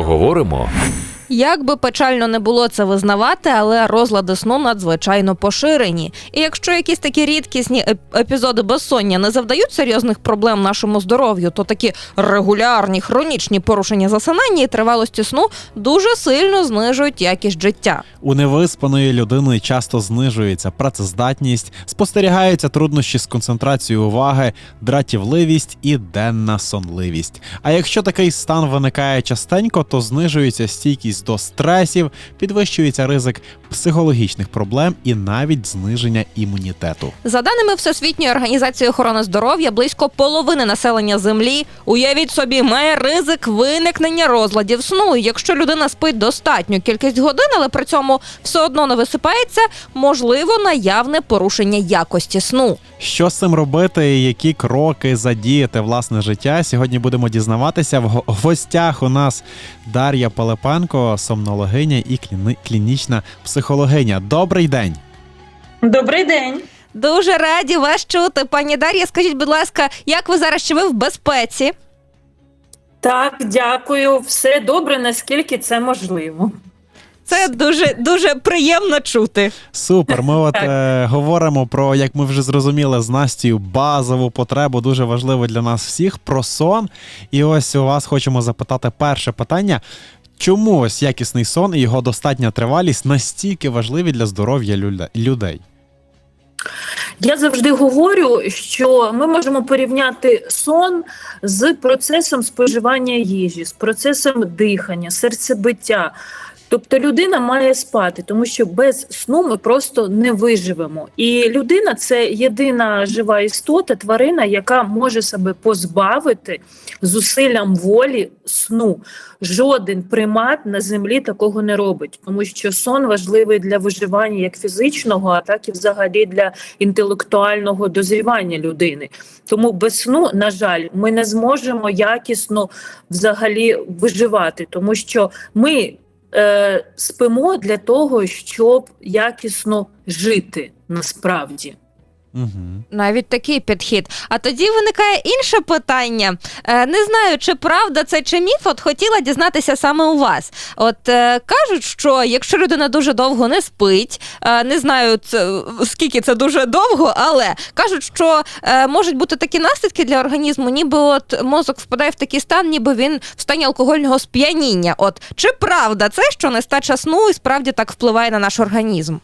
Поговоримо Як би печально не було це визнавати, але розлади сну надзвичайно поширені. І якщо якісь такі рідкісні епізоди безсоння не завдають серйозних проблем нашому здоров'ю, то такі регулярні хронічні порушення засинання і тривалості сну дуже сильно знижують якість життя. У невиспаної людини часто знижується працездатність, спостерігаються труднощі з концентрацією уваги, дратівливість і денна сонливість. А якщо такий стан виникає частенько, то знижується стійкість до стресів, підвищується ризик психологічних проблем і навіть зниження імунітету. За даними Всесвітньої організації охорони здоров'я, близько половини населення землі, уявіть собі, має ризик виникнення розладів сну. Якщо людина спить достатню кількість годин, але при цьому все одно не висипається, можливо наявне порушення якості сну. Що з цим робити і які кроки задіяти власне життя? Сьогодні будемо дізнаватися в гостях. У нас Дар'я Пилипенко, сомнологиня і кліни- клінічна психологиня. Добрий день. Добрий день. Дуже раді вас чути, пані Дар'я. Скажіть, будь ласка, як ви зараз чи ви в безпеці? Так, дякую. Все добре, наскільки це можливо. Це дуже дуже приємно чути. Супер. Ми от е, говоримо про, як ми вже зрозуміли, з Настю базову потребу, дуже важливу для нас всіх про сон. І ось у вас хочемо запитати перше питання. Чому ось якісний сон і його достатня тривалість настільки важливі для здоров'я людей? Я завжди говорю, що ми можемо порівняти сон з процесом споживання їжі, з процесом дихання, серцебиття. Тобто людина має спати, тому що без сну ми просто не виживемо. І людина це єдина жива істота, тварина, яка може себе позбавити зусиллям волі сну. Жоден примат на землі такого не робить, тому що сон важливий для виживання як фізичного, а так і взагалі для інтелектуального дозрівання людини. Тому без сну, на жаль, ми не зможемо якісно взагалі виживати, тому що ми е, спимо для того, щоб якісно жити насправді. Угу. Навіть такий підхід. А тоді виникає інше питання. Е, не знаю, чи правда це чи міф, от хотіла дізнатися саме у вас. От е, кажуть, що якщо людина дуже довго не спить, е, не знаю це, скільки це дуже довго, але кажуть, що е, можуть бути такі наслідки для організму, ніби от мозок впадає в такий стан, ніби він в стані алкогольного сп'яніння. От чи правда це, що нестача сну і справді так впливає на наш організм?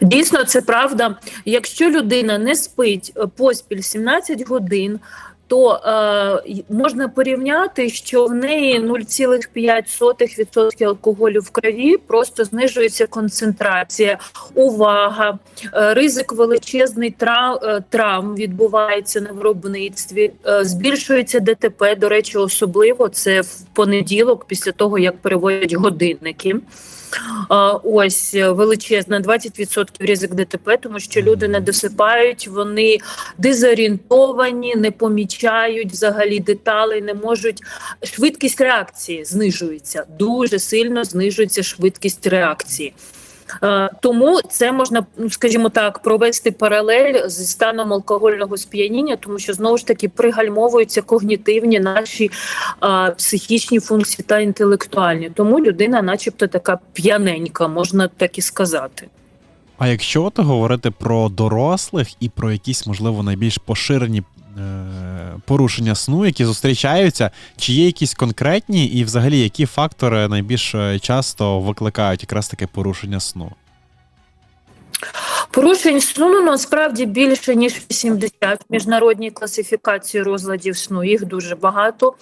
Дійсно, це правда. Якщо людина не спить е, поспіль 17 годин, то е, можна порівняти, що в неї 0,5% алкоголю в крові, просто знижується концентрація, увага, е, ризик величезний трав, е, травм відбувається на виробництві, е, збільшується ДТП. До речі, особливо це в понеділок, після того як переводять годинники. Ось е, величезна 20% ризик ДТП, тому що люди не досипають, вони дезорієнтовані, не помічають взагалі деталей, не можуть. Швидкість реакції знижується дуже сильно знижується швидкість реакції. Е, Тому це можна, скажімо так, провести паралель зі станом алкогольного сп'яніння, тому що знову ж таки пригальмовуються когнітивні наші а, психічні функції та інтелектуальні. Тому людина, начебто, така п'яненька, можна так і сказати. А якщо от говорити про дорослих і про якісь, можливо, найбільш поширені е, порушення сну, які зустрічаються, чи є якісь конкретні, і взагалі які фактори найбільш е, часто викликають якраз таке порушення сну? Порушень сну ну, насправді більше ніж 80 в міжнародній класифікації розладів сну. Їх дуже багато.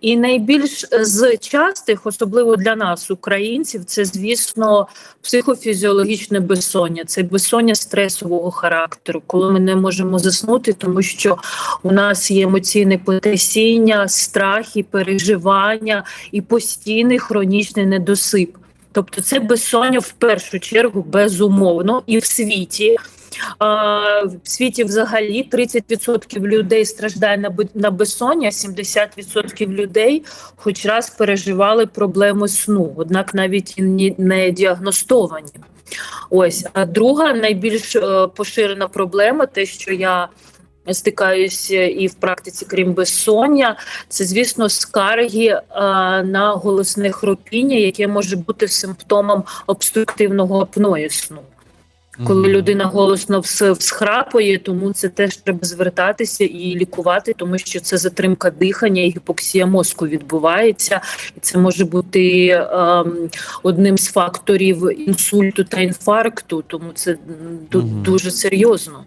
І найбільш з частих, особливо для нас, українців, це звісно психофізіологічне безсоння. Це безсоння стресового характеру, коли ми не можемо заснути, тому що у нас є емоційне потрясіння, страхи, переживання і постійний хронічний недосип. Тобто це безсоння в першу чергу безумовно і в світі. А, в світі взагалі 30% людей страждає на на безсоння, 70% людей хоч раз переживали проблеми сну, однак навіть не діагностовані. Ось а друга найбільш е, поширена проблема, те, що я стикаюся і в практиці, крім безсоння, це, звісно, скарги е, на голосне хропіння, яке може бути симптомом обструктивного апної сну. Коли людина голосно вс- всхрапує, тому це теж треба звертатися і лікувати, тому що це затримка дихання і гіпоксія мозку відбувається, і це може бути ем, одним з факторів інсульту та інфаркту, тому це дуже серйозно.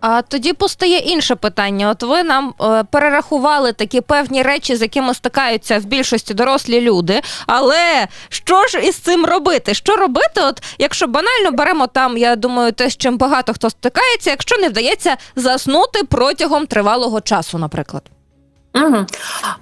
А тоді постає інше питання. От ви нам е, перерахували такі певні речі, з якими стикаються в більшості дорослі люди. Але що ж із цим робити? Що робити? От якщо банально беремо там, я думаю, те, з чим багато хто стикається, якщо не вдається заснути протягом тривалого часу, наприклад. Угу.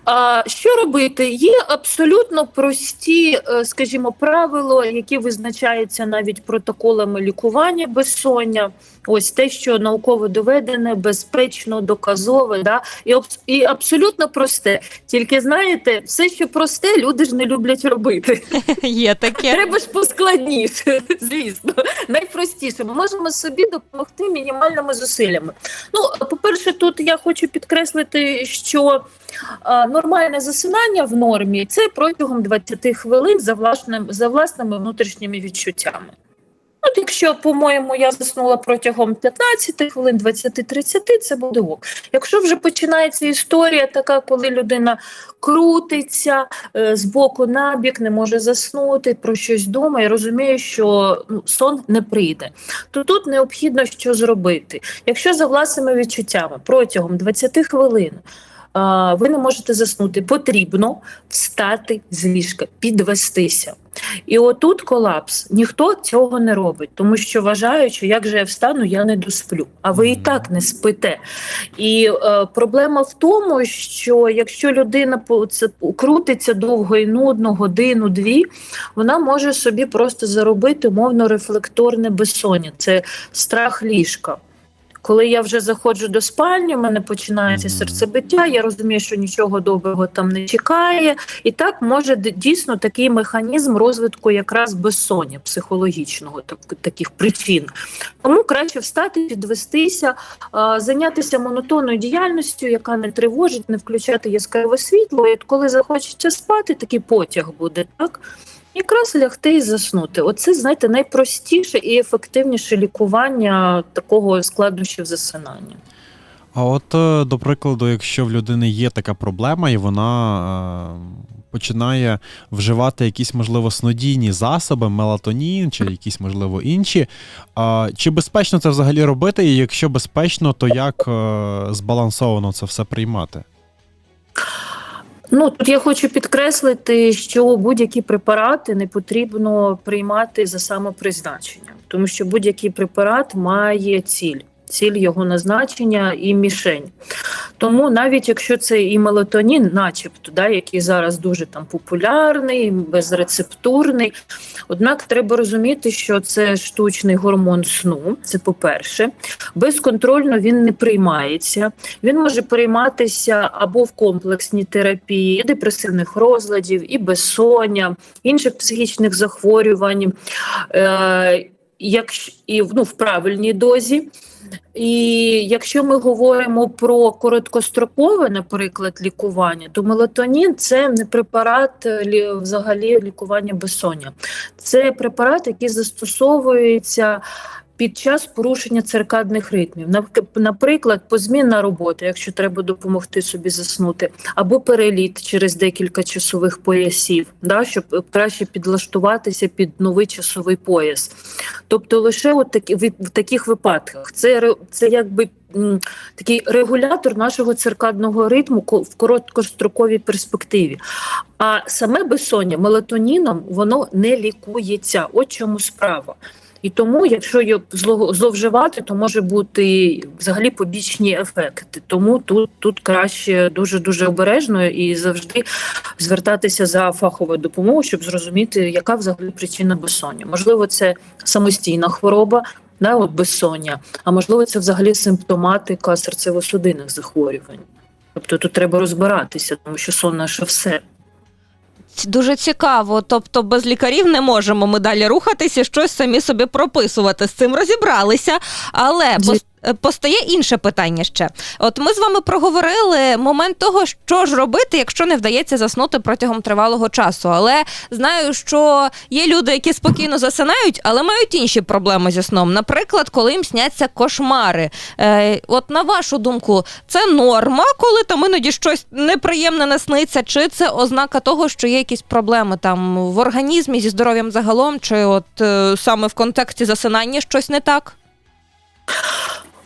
А, що робити? Є абсолютно прості, е, скажімо, правила, які визначаються навіть протоколами лікування безсоння. Ось те, що науково доведене, безпечно, доказове, да? і, і абсолютно просте. Тільки знаєте, все, що просте, люди ж не люблять робити. Є таке. Треба ж поскладніше, звісно. Найпростіше. Ми можемо собі допомогти мінімальними зусиллями. Ну, по-перше, тут я хочу підкреслити, що а, нормальне засинання в нормі це протягом 20 хвилин за, власним, за власними внутрішніми відчуттями. От якщо, по-моєму, я заснула протягом 15 хвилин, 20-30, це буде ок. Якщо вже починається історія така, коли людина крутиться е, з боку на бік, не може заснути, про щось думає, розуміє, що ну, сон не прийде, то тут необхідно що зробити. Якщо за власними відчуттями протягом 20 хвилин ви не можете заснути, потрібно встати з ліжка, підвестися. І отут колапс. Ніхто цього не робить, тому що вважають, що як же я встану, я не досплю. А ви і так не спите. І е, проблема в тому, що якщо людина крутиться довго і нудно, годину, дві, вона може собі просто заробити умовно рефлекторне безсоння. Це страх ліжка. Коли я вже заходжу до спальні, в мене починається серцебиття, я розумію, що нічого доброго там не чекає. І так може дійсно такий механізм розвитку якраз безсоння психологічного, так, таких причин. Тому краще встати, підвестися, зайнятися монотонною діяльністю, яка не тривожить, не включати яскраве світло. І коли захочеться спати, такий потяг буде, так? Якраз лягти і заснути. Оце, знаєте, найпростіше і ефективніше лікування такого складнощів засинання. А от, е, до прикладу, якщо в людини є така проблема, і вона е, починає вживати якісь, можливо, снодійні засоби, мелатонін чи якісь, можливо, інші. А, чи безпечно це взагалі робити? І якщо безпечно, то як е, збалансовано це все приймати? Ну тут я хочу підкреслити, що будь-які препарати не потрібно приймати за самопризначенням, тому що будь-який препарат має ціль. Ціль його назначення і мішень. Тому навіть якщо це і мелатонін, начебто, да, який зараз дуже там популярний, безрецептурний, однак треба розуміти, що це штучний гормон сну. Це по-перше, безконтрольно він не приймається. Він може прийматися або в комплексній терапії, і депресивних розладів, і безсоння, інших психічних захворювань, е, якщо, і ну, в правильній дозі. І якщо ми говоримо про короткострокове, наприклад, лікування, то мелатонін це не препарат е, взагалі лікування безсоння. Це препарат, який застосовується під час порушення циркадних ритмів. Наприклад, позмінна робота, якщо треба допомогти собі заснути, або переліт через декілька часових поясів, да, щоб е, краще підлаштуватися під новий часовий пояс. Тобто лише от такі, в, таких випадках це, це якби такий регулятор нашого циркадного ритму в короткостроковій перспективі. А саме безсоння мелатоніном воно не лікується. От чому справа. І тому, якщо зло- зловживати, то може бути взагалі побічні ефекти. Тому тут, тут краще дуже дуже обережно і завжди звертатися за фаховою допомогою, щоб зрозуміти, яка взагалі причина безсоння. Можливо, це самостійна хвороба, да, от безсоння, а можливо, це взагалі симптоматика серцево-судинних захворювань. Тобто тут треба розбиратися, тому що сон наше все. Дуже цікаво. Тобто без лікарів не можемо ми далі рухатися, щось самі собі прописувати. З цим розібралися. Але е, постає інше питання ще. От ми з вами проговорили момент того, що ж робити, якщо не вдається заснути протягом тривалого часу. Але знаю, що є люди, які спокійно засинають, але мають інші проблеми зі сном. Наприклад, коли їм сняться кошмари. Е, от на вашу думку, це норма, коли там іноді щось неприємне насниться, чи це ознака того, що є якісь проблеми там в організмі зі здоров'ям загалом, чи от е, саме в контексті засинання щось не так?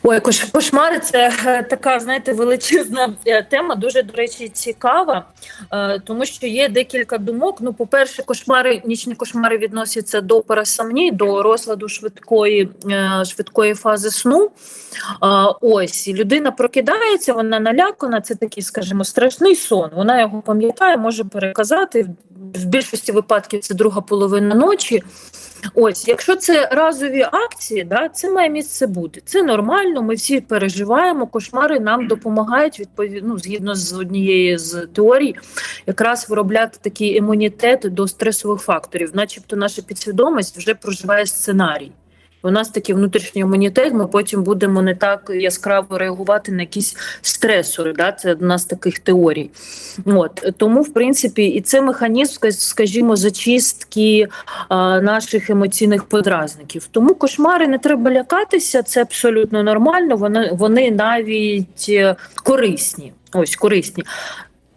Ой, кош- кошмари це е, така, знаєте, величезна е, тема, дуже, до речі, цікава, е, тому що є декілька думок. Ну, по-перше, кошмари, нічні кошмари відносяться до парасомнії, до розладу швидкої, швидкої фази сну. Ось і людина прокидається, вона налякана. Це такий, скажімо, страшний сон. Вона його пам'ятає, може переказати. В більшості випадків це друга половина ночі. Ось, якщо це разові акції, да, це має місце бути. Це нормально. Ми всі переживаємо. Кошмари нам допомагають відповідно ну, згідно з однієї з теорій, якраз виробляти такий імунітет до стресових факторів, начебто наша підсвідомість вже проживає сценарій. У нас такий внутрішній імунітет, ми потім будемо не так яскраво реагувати на якісь стресори. Да? Це одна з таких теорій. От тому, в принципі, і це механізм, скажімо, зачистки а, наших емоційних подразників. Тому кошмари не треба лякатися, це абсолютно нормально. Вони, вони навіть е, корисні. Ось корисні.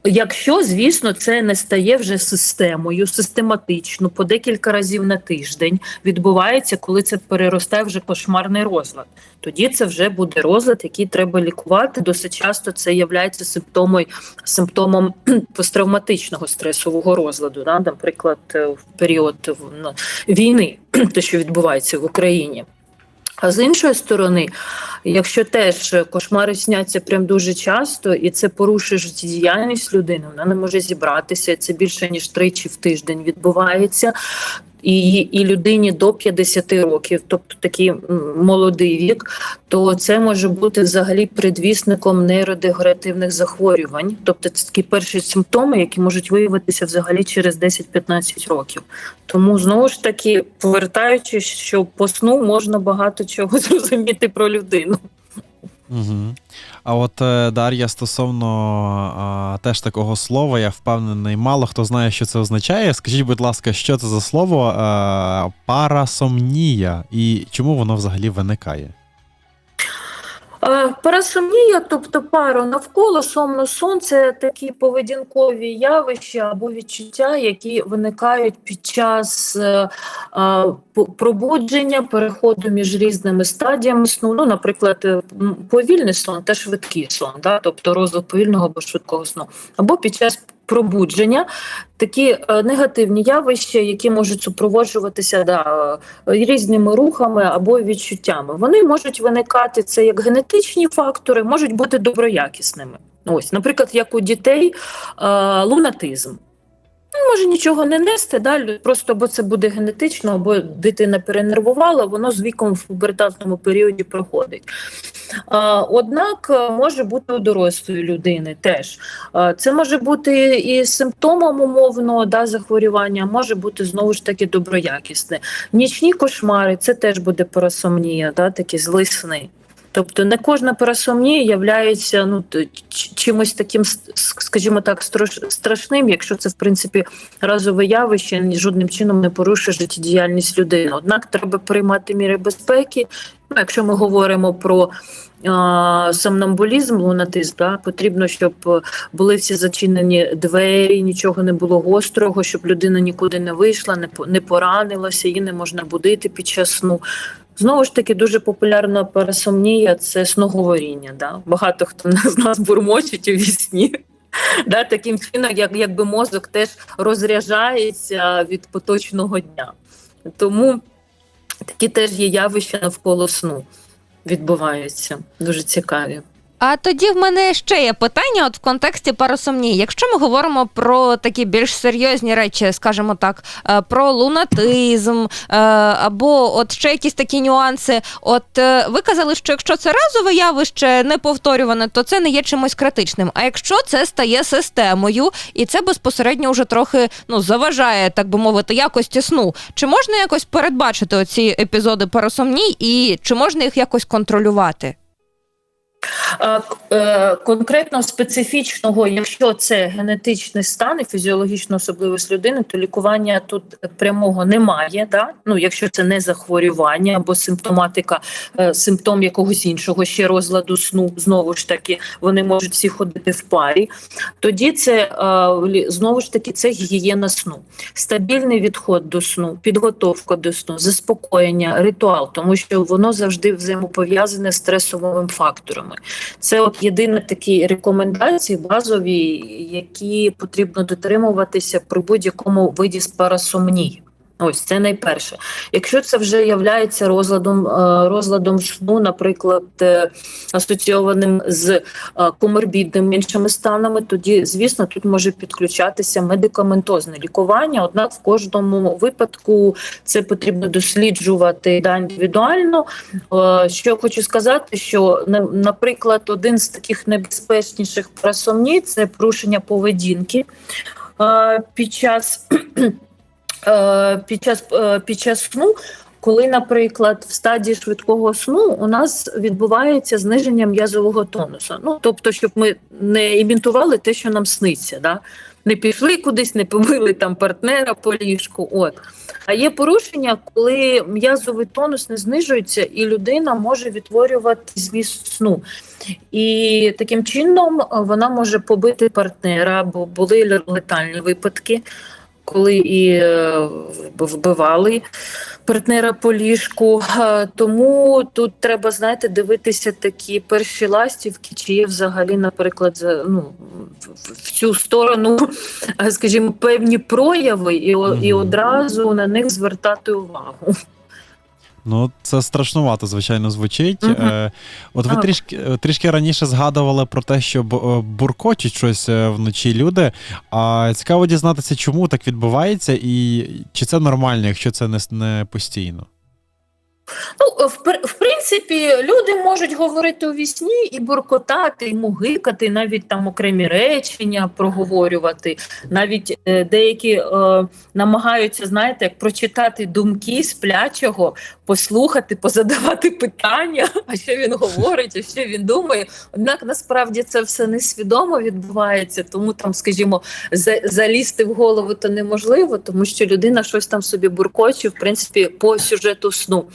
Якщо, звісно, це не стає вже системою, систематично, по декілька разів на тиждень відбувається, коли це переростає вже кошмарний розлад. Тоді це вже буде розлад, який треба лікувати. Досить часто це є симптомом, симптомом посттравматичного стресового розладу. Да? Наприклад, е, в період війни, те, що відбувається в Україні. А з іншої сторони, якщо теж кошмари сняться прям дуже часто, і це порушує життєдіяльність людини, вона не може зібратися. Це більше ніж тричі в тиждень відбувається. І, і людині до 50 років, тобто такий молодий вік, то це може бути взагалі предвісником нейродегеративних захворювань. Тобто це такі перші симптоми, які можуть виявитися взагалі через 10-15 років. Тому знову ж таки, повертаючись, що по сну можна багато чого зрозуміти про людину. Угу. А от е, Дар'я, стосовно а, теж такого слова, я впевнений, мало хто знає, що це означає. Скажіть, будь ласка, що це за слово а, парасомнія і чому воно взагалі виникає? Е, Парасомнія, тобто пару навколо сомно сон, це такі поведінкові явища або відчуття, які виникають під час е, е, пробудження, переходу між різними стадіями сну. Ну, наприклад, повільний сон та швидкий сон, да? тобто розвиток повільного або швидкого сну, або під час пробудження такі е, негативні явища, які можуть супроводжуватися да, е, різними рухами або відчуттями. Вони можуть виникати це як генетичні фактори, можуть бути доброякісними. Ось, наприклад, як у дітей е, лунатизм. Він може нічого не нести, да, просто або це буде генетично, або дитина перенервувала, воно з віком в пубертатному періоді проходить. Однак е, може бути у дорослої людини теж. Це може бути і симптомом умовного да, захворювання, може бути знову ж таки доброякісне. Нічні кошмари це теж буде парасомнія, да, такі зли сни. Тобто не кожна парасомнія являється ну, чимось таким, скажімо так, страшним, якщо це в принципі разове явище, жодним чином не порушує життєдіяльність людини. Однак треба приймати міри безпеки. Ну, якщо ми говоримо про а, сомнамбулізм, лунатизм, да, потрібно, щоб були всі зачинені двері, нічого не було гострого, щоб людина нікуди не вийшла, не не поранилася, її не можна будити під час сну. Знову ж таки, дуже популярна парасомнія це сноговоріння. Да? Багато хто з нас бурмочить у вісні. Да, таким чином, як, якби мозок теж розряджається від поточного дня. Тому такі теж є явища навколо сну відбуваються. Дуже цікаві. А тоді в мене ще є питання, от в контексті парасомнії. Якщо ми говоримо про такі більш серйозні речі, скажімо так, е, про лунатизм е, або от ще якісь такі нюанси. От е, ви казали, що якщо це разове явище неповторюване, то це не є чимось критичним. А якщо це стає системою, і це безпосередньо вже трохи ну заважає, так би мовити, якості сну, чи можна якось передбачити оці епізоди парасомній, і чи можна їх якось контролювати? Е, Конкретно специфічного, якщо це генетичний стан і фізіологічна особливість людини, то лікування тут прямого немає. Да? Ну, якщо це не захворювання або симптоматика, е, симптом якогось іншого ще розладу сну, знову ж таки, вони можуть всі ходити в парі. Тоді це е, знову ж таки це гігієна сну, стабільний відход до сну, підготовка до сну, заспокоєння, ритуал, тому що воно завжди взаємопов'язане з стресовими факторами. Це от єдині такі рекомендації базові, які потрібно дотримуватися при будь-якому виді парасомнії. Ось це найперше. Якщо це вже є розладом, е, розладом сну, наприклад, е, асоційованим з е, коморбідними іншими станами, тоді, звісно, тут може підключатися медикаментозне лікування. Однак в кожному випадку це потрібно досліджувати да, індивідуально. Що я хочу сказати, що на- наприклад, один з таких найбезпечніших парасомній – це порушення поведінки під час під час е, під час сну. Коли, наприклад, в стадії швидкого сну у нас відбувається зниження м'язового тонусу. Ну тобто, щоб ми не імітували те, що нам сниться, да? не пішли кудись, не побили там партнера по ліжку. От а є порушення, коли м'язовий тонус не знижується, і людина може відтворювати зміст сну. І таким чином е, вона може побити партнера, бо були летальні випадки, коли і е, вбивали партнера по ліжку. Е, Тому тут треба, знаєте, дивитися такі перші ластівки, чи є взагалі, наприклад, за- ну, в- цю сторону, е, скажімо, певні прояви, і, і одразу на них звертати увагу. Ну, це страшнувато, звичайно, звучить. Мгм. Е, от ви трішки, трішки раніше згадували про те, що е, буркочуть щось е, вночі люди. А цікаво дізнатися, чому так відбувається, і чи це нормально, якщо це не, не постійно. Ну, в, в принципі, люди можуть говорити у вісні і буркотати, і мугикати, навіть там окремі речення проговорювати. Навіть е, деякі е, намагаються, знаєте, як прочитати думки сплячого, послухати, позадавати питання, а що він говорить, а що він думає. Однак насправді це все несвідомо відбувається, тому там, скажімо, за- залізти в голову то неможливо, тому що людина щось там собі буркоче, в принципі, по сюжету сну.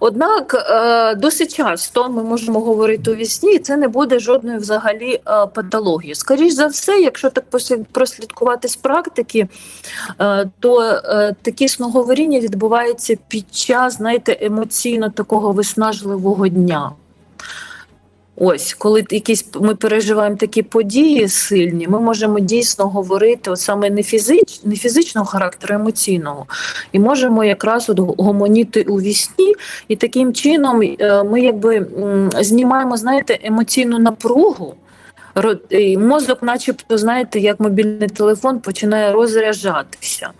Однак е, досить часто ми можемо говорити у вісні, і це не буде жодної взагалі е, патології. Скоріше за все, якщо так прослідкувати з практики, е, то такі сноговоріння відбуваються під час, знаєте, емоційно такого виснажливого дня. Ось, коли якісь ми переживаємо такі події сильні, ми можемо дійсно говорити от саме не, фізич, не фізичного характеру, а емоційного. І можемо якраз от гомоніти у вісні, і таким чином е, ми якби знімаємо, знаєте, емоційну напругу. І Мозок, начебто, знаєте, як мобільний телефон починає розряджатися.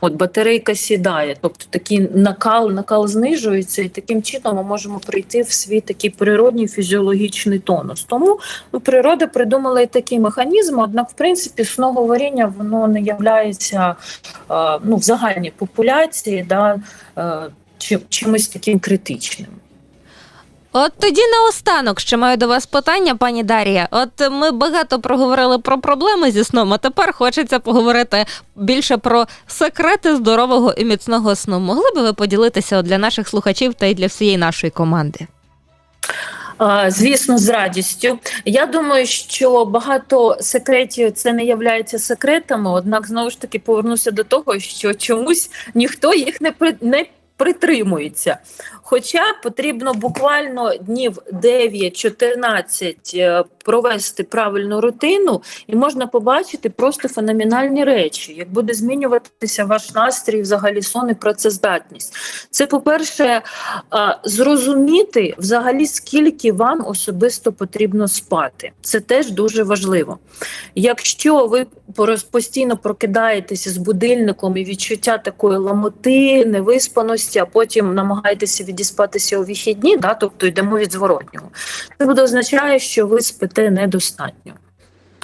От батарейка сідає, тобто такий накал, накал знижується, і таким чином ми можемо прийти в свій такий природній фізіологічний тонус. Тому ну, природа придумала і такий механізм, однак, в принципі, сноговоріння воно не являється ну, в загальній популяції да, е, чим, чимось таким критичним. От тоді наостанок ще маю до вас питання, пані Дар'я. От ми багато проговорили про проблеми зі сном, а тепер хочеться поговорити більше про секрети здорового і міцного сну. Могли би ви поділитися для наших слухачів та й для всієї нашої команди? Звісно, з радістю. Я думаю, що багато секретів це не являється секретами, однак знову ж таки повернуся до того, що чомусь ніхто їх не при не притримується. Хоча потрібно буквально днів 9-14 е, провести правильну рутину, і можна побачити просто феноменальні речі, як буде змінюватися ваш настрій, взагалі сон і працездатність. Це, по-перше, зрозуміти взагалі, скільки вам особисто потрібно спати. Це теж дуже важливо. Якщо ви постійно прокидаєтеся з будильником і відчуття такої ламоти, невиспаності, а потім намагаєтеся відіспатися у вихідні, да, тобто йдемо від зворотнього, це буде означає, що ви спите недостатньо.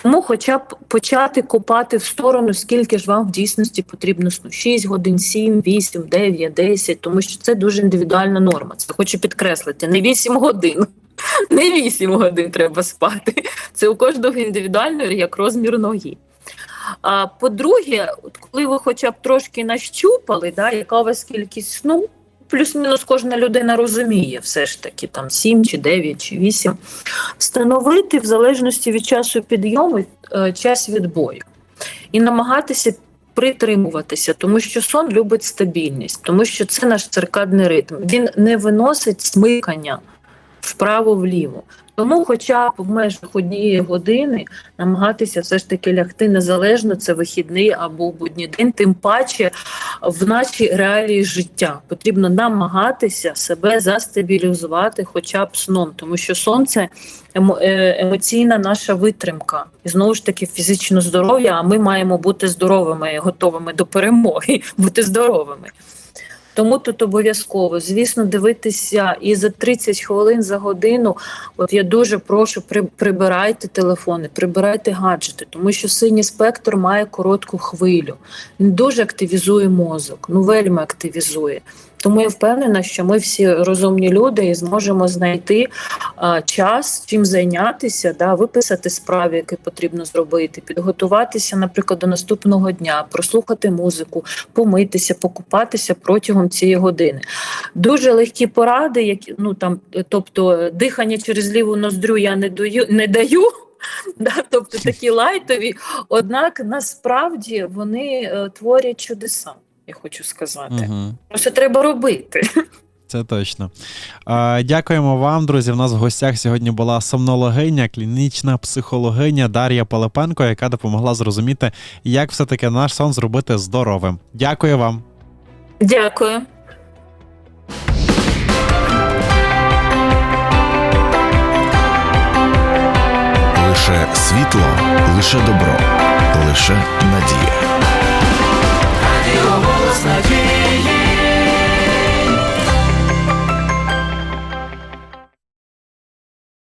Тому хоча б почати копати в сторону, скільки ж вам в дійсності потрібно сну. 6 годин, 7, 8, 9, 10, тому що це дуже індивідуальна норма. Це хочу підкреслити, не 8 годин. Не 8 годин треба спати. Це у кожного індивідуально як розмір ноги. А по-друге, коли ви хоча б трошки нащупали, да, яка у вас кількість сну, плюс-мінус кожна людина розуміє все ж таки там 7 чи 9 чи 8, встановити в залежності від часу підйому е, час відбою і намагатися притримуватися, тому що сон любить стабільність, тому що це наш циркадний ритм. Він не виносить смикання вправо-вліво. Тому, хоча б в межах однієї години намагатися все ж таки лягти незалежно, це вихідний або будній день, тим паче в нашій реалії життя потрібно намагатися себе застабілізувати хоча б сном, тому що сон це емо- е, емоційна наша витримка, і знову ж таки фізично здоров'я. А ми маємо бути здоровими, готовими до перемоги, бути здоровими. Тому тут обов'язково, звісно, дивитися і за 30 хвилин за годину. От я дуже прошу, при, прибирайте телефони, прибирайте гаджети, тому що синій спектр має коротку хвилю. Він дуже активізує мозок, ну вельми активізує. Тому я впевнена, що ми всі розумні люди і зможемо знайти а, час, чим зайнятися, да, виписати справи, які потрібно зробити, підготуватися, наприклад, до наступного дня, прослухати музику, помитися, покупатися протягом цієї години. Дуже легкі поради, які ну там, тобто дихання через ліву ноздрю я не даю, не даю. Да, тобто такі лайтові, однак насправді вони е, творять чудеса, я хочу сказати. Угу. Просто треба робити. Це точно. Е, дякуємо вам, друзі. В нас в гостях сьогодні була сомнологиня, клінічна психологиня Дар'я Пилипенко, яка допомогла зрозуміти, як все-таки наш сон зробити здоровим. Дякую вам. Дякую. Лише світло, лише добро, лише надія.